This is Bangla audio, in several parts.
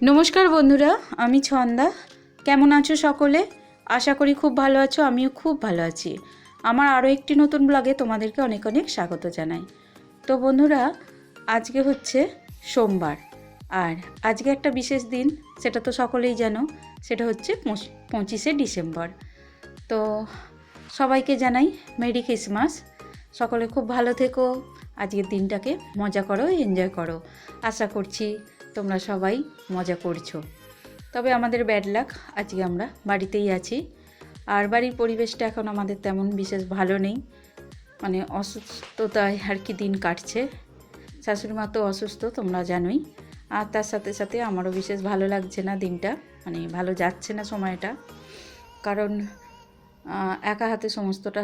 নমস্কার বন্ধুরা, আমি ছন্দা। কেমন আছো সকলে? আশা করি খুব ভালো আছো, আমিও খুব ভালো আছি। আমার আরও একটি নতুন ব্লগে তোমাদেরকে অনেক অনেক স্বাগত জানাই। তো বন্ধুরা, আজকে হচ্ছে সোমবার, আর আজকে একটা বিশেষ দিন, সেটা তো সকলেই জানো, সেটা হচ্ছে পঁচিশে ডিসেম্বর। তো সবাইকে জানাই মেরি ক্রিসমাস। সকলে খুব ভালো থেকো, আজকের দিনটাকে মজা করো, এনজয় করো। আশা করছি তোমরা সবাই মজা করছ। তবে আমাদের ব্যাড লাক আজকে আমরা বাড়িতেই আছি। আর বাড়ির পরিবেশটা এখন আমাদের তেমন বিশেষ ভালো নেই। মানে অসুস্থতায় আর কি দিন কাটছে। শাশুড়ি মা তো অসুস্থ, তোমরা জানোই। আর তার সাথে সাথে আমারও বিশেষ ভালো লাগছে না দিনটা। মানে ভালো যাচ্ছে না সময়টা। কারণ একা হাতে সমস্তটা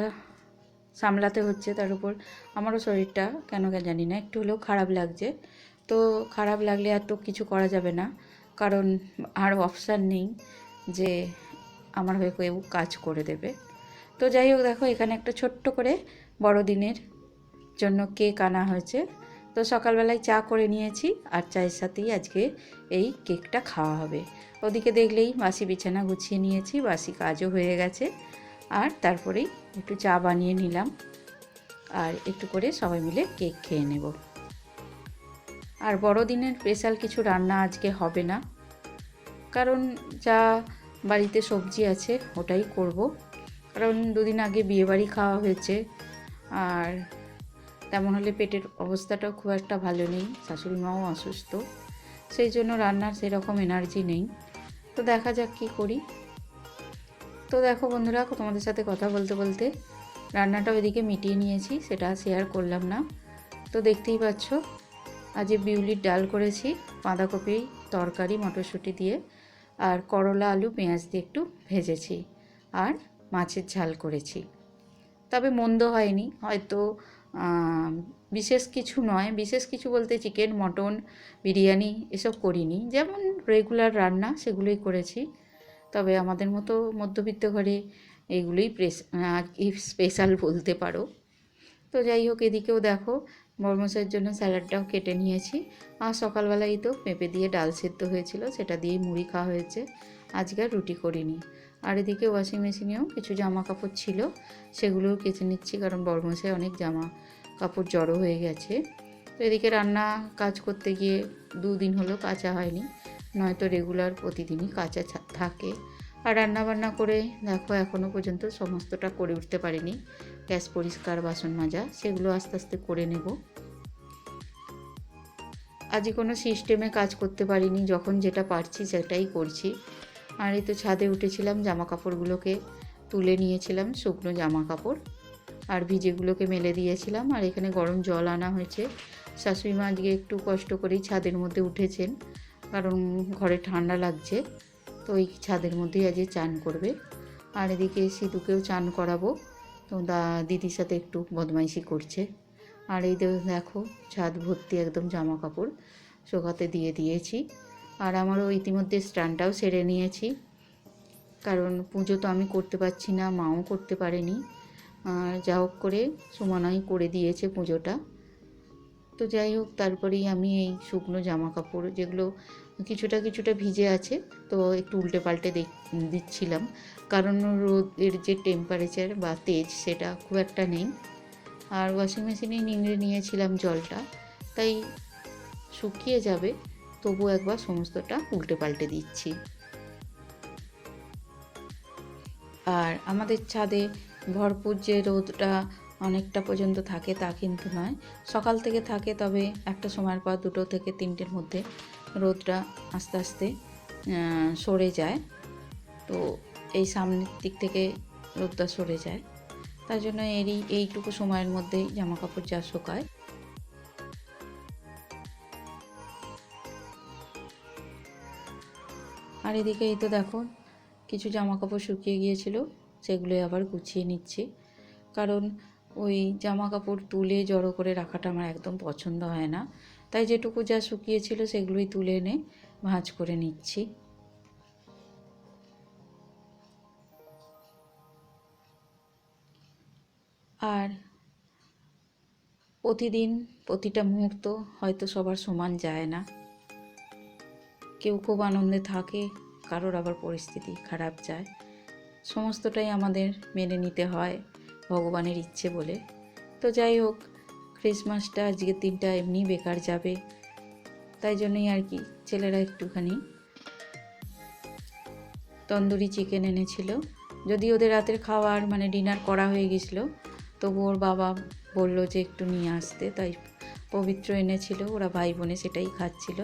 সামলাতে হচ্ছে তার উপর। আমারও শরীরটা কেন জানি না, একটু হলেও খারাপ লাগছে। তো খারাপ লাগলে আর তো কিছু করা যাবে না। কারণ আর অপশান নেই যে আমার হয়ে কেউ কাজ করে দেবে। তো যাই হোক, দেখো এখানে একটা ছোট্ট করে বড়দিনের জন্য কেক আনা হয়েছে। তো সকালবেলায় চা করে নিয়েছি আর চায়ের সাথেই আজকে এই কেকটা খাওয়া হবে। ওদিকে দেখলেই বাসি বিছানা গুছিয়ে নিয়েছি বাসি কাজও হয়ে গেছে। আর তারপরেই একটু চা বানিয়ে নিলাম। আর একটু করে সবাই মিলে কেক খেয়ে নেব। আর বড়দিনের স্পেশাল কিছু রান্না আজকে হবে না। কারণ যা বাড়িতে সবজি আছে, ওটাই করব। কারণ দুদিন আগে বিয়েবাড়ি খাওয়া হয়েছে। আর তেমন হলে পেটের অবস্থাটাও খুব একটা ভালো নেই শাশুড়ি মাও অসুস্থ। সেই জন্য রান্নার সেরকম এনার্জি নেই। তো দেখা যাক কী করি। তো দেখো বন্ধুরা, তোমাদের সাথে কথা বলতে বলতে রান্নাটা ওইদিকে মিটিয়ে নিয়েছি, সেটা শেয়ার করলাম না। তো দেখতেই পাচ্ছ আজ বিউলির ডাল করেছি, বাঁধাকপি, তরকারি, মটরশুঁটি দিয়ে, আর করলা, আলু, পেঁয়াজ দিয়ে একটু ভেজেছি আর মাছের ঝাল করেছি। তবে মন্দ হয়নি, হয়তো বিশেষ কিছু নয়, বিশেষ কিছু বলতে চিকেন, মটন, বিরিয়ানি এসব করিনি। যেমন রেগুলার রান্না সেগুলোই করেছি, তবে আমাদের মতো মধ্যবিত্ত ঘরে এইগুলোই প্রেস স্পেশাল বলতে পারো। তো যাই হোক, এদিকেও দেখো বর্মসের জন্য স্যালাডটাও কেটে নিয়েছি। আর সকালবেলাই তো পেঁপে দিয়ে ডাল সেদ্ধ হয়েছিল, সেটা দিয়েই মুড়ি খাওয়া হয়েছে। আজকে আর রুটি করিনি। আর এদিকে ওয়াশিং মেশিনেও কিছু জামা কাপড় ছিল, সেগুলোও কেচে নিচ্ছি কারণ বর্মসে অনেক জামা কাপড় জড়ো হয়ে গেছে। তো এদিকে রান্না কাজ করতে গিয়ে দুদিন হলো কাচা হয়নি, নয়তো রেগুলার প্রতিদিনই কাঁচা থাকে। আর রান্না বান্না করে দেখো এখনও পর্যন্ত সমস্তটা করে উঠতে পারিনি। গ্যাস পরিষ্কার বাসন মাজা, সেগুলো আস্তে আস্তে করে নেব। আজই কোনো সিস্টেমে কাজ করতে পারিনি, যখন যেটা পারছি সেটাই করছি। আর এই তো ছাদে উঠেছিলাম জামা কাপড়গুলোকে তুলে নিয়েছিলাম, শুকনো জামা কাপড় আর ভিজেগুলোকে মেলে দিয়েছিলাম। আর এখানে গরম জল আনা হয়েছে। শাশুড়ি মা আজকে একটু কষ্ট করেই ছাদের মধ্যে উঠেছেন, কারণ ঘরে ঠান্ডা লাগছে, তো ওই ছাদের মধ্যেই আজকে চান করবে। আর এদিকে সিধুকেও চান করাবো। তো দা দিদির সাথে একটু বদমাইশি করছে। আর এই দেখো, ছাদ ভর্তি একদম জামা কাপড় শোকাতে দিয়ে দিয়েছি। আর আমারও ইতিমধ্যে স্টানটাও সেরে নিয়েছি। কারণ পুজো তো আমি করতে পারছি না, মাও করতে পারেনি। আর যা হোক করে সুমনাই করে দিয়েছে পুজোটা। তো যাই হোক, তারপরেই আমি এই শুকনো জামা কাপড় যেগুলো কিছুটা কিছুটা ভিজে আছে, তো একটু উল্টে পাল্টে দিচ্ছিলাম। কারণ রোদের যে টেম্পারেচার বা তেজ সেটা খুব একটা নেই। আর ওয়াশিং মেশিনেই নিংড়ে নিয়েছিলাম জলটা, তাই শুকিয়ে যাবে, তবু একবার সমস্তটা উল্টে পাল্টে দিচ্ছি। আর আমাদের ছাদে ভরপুর যে রোদটা অনেকটা পর্যন্ত থাকে তা কিন্তু নয়। সকাল থেকে থাকে তবে একটা সময়ের পর দুটো থেকে তিনটের মধ্যে রোদটা আস্তে আস্তে সরে যায়। তো এই সামনের দিক থেকে রোদটা সরে যায়। তার জন্য এরই, এইটুকু সময়ের মধ্যেই জামা কাপড় যা শুকায়। আর এদিকে এই তো দেখো, কিছু জামা কাপড় শুকিয়ে গিয়েছিল, সেগুলোই আবার গুছিয়ে নিচ্ছি। কারণ ওই জামা কাপড় তুলে জড়ো করে রাখাটা আমার একদম পছন্দ হয় না। তাই যেটুকু যা শুকিয়েছিল সেগুলোই তুলে এনে ভাঁজ করে নিচ্ছি। আর প্রতিদিন প্রতিটা মুহূর্ত হয়তো সবার সমান যায় না। কেউ খুব আনন্দে থাকে, কারোর আবার পরিস্থিতি খারাপ যায়। সমস্তটাই আমাদের মেনে নিতে হয় ভগবানের ইচ্ছে বলে। তো যাই হোক ক্রিসমাসটা আজকের দিনটা এমনি বেকার যাবে। তাই জন্যই আর কি, ছেলেরা একটুখানি তন্দুরি চিকেন এনেছিল। যদি ওদের রাতের খাওয়ার মানে ডিনার করা হয়ে গেছিল, তবু ওর বাবা বলল যে একটু নিয়ে আসতে, তাই পবিত্র এনেছিল, ওরা ভাই বোনে সেটাই খাচ্ছিল।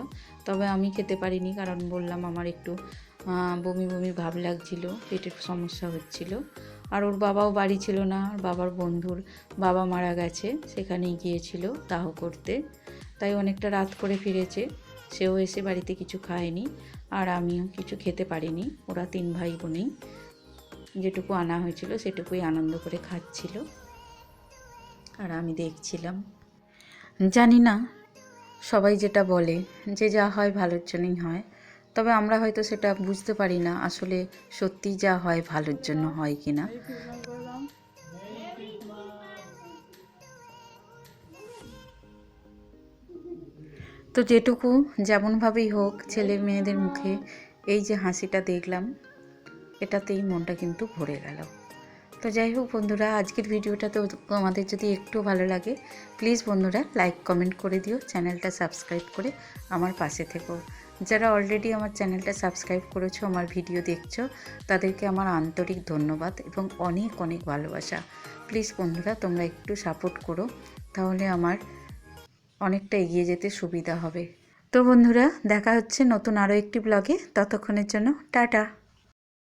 তবে আমি খেতে পারিনি, কারণ বললাম আমার একটু বমি বমি ভাব লাগছিল, পেটের সমস্যা হচ্ছিল। আর ওর বাবাও বাড়ি ছিল না ওর বাবার বন্ধুর বাবা মারা গেছে, সেখানেই গিয়েছিল দাহ করতে। তাই অনেকটা রাত করে ফিরেছে, সেও এসে বাড়িতে কিছু খায়নি, আর আমিও কিছু খেতে পারিনি, ওরা তিন ভাই বোনেই। যেটুকু আনা হয়েছিল সেটুকুই আনন্দ করে খাচ্ছিল। আর আমি দেখছিলাম। জানি না, সবাই যেটা বলে, যে যা হয় ভালোর জন্যই হয়। তবে আমরা হয়তো সেটা বুঝতে পারি না আসলে সত্যি যা হয় ভালোর জন্য হয় কি না। তো যেটুকু যেমনভাবেই হোক ছেলে মেয়েদের মুখে এই যে হাসিটা দেখলাম, এটাতেই মনটা কিন্তু ভরে গেল। তো যাই হোক বন্ধুরা, আজকের ভিডিওটা তো তোমাদের যদি একটু ভালো লাগে প্লিজ বন্ধুরা লাইক কমেন্ট করে দিও, চ্যানেলটা সাবস্ক্রাইব করে আমার পাশে থেকো। যারা অলরেডি আমার চ্যানেলটা সাবস্ক্রাইব করেছ, আমার ভিডিও দেখছ, তাদেরকে আমার আন্তরিক ধন্যবাদ এবং অনেক অনেক ভালোবাসা। প্লিজ বন্ধুরা, তোমরা একটু সাপোর্ট করো, তাহলে আমার অনেকটা এগিয়ে যেতে সুবিধা হবে। তো বন্ধুরা, দেখা হচ্ছে নতুন আরও একটি ব্লগে ততক্ষণের জন্য, টাটা!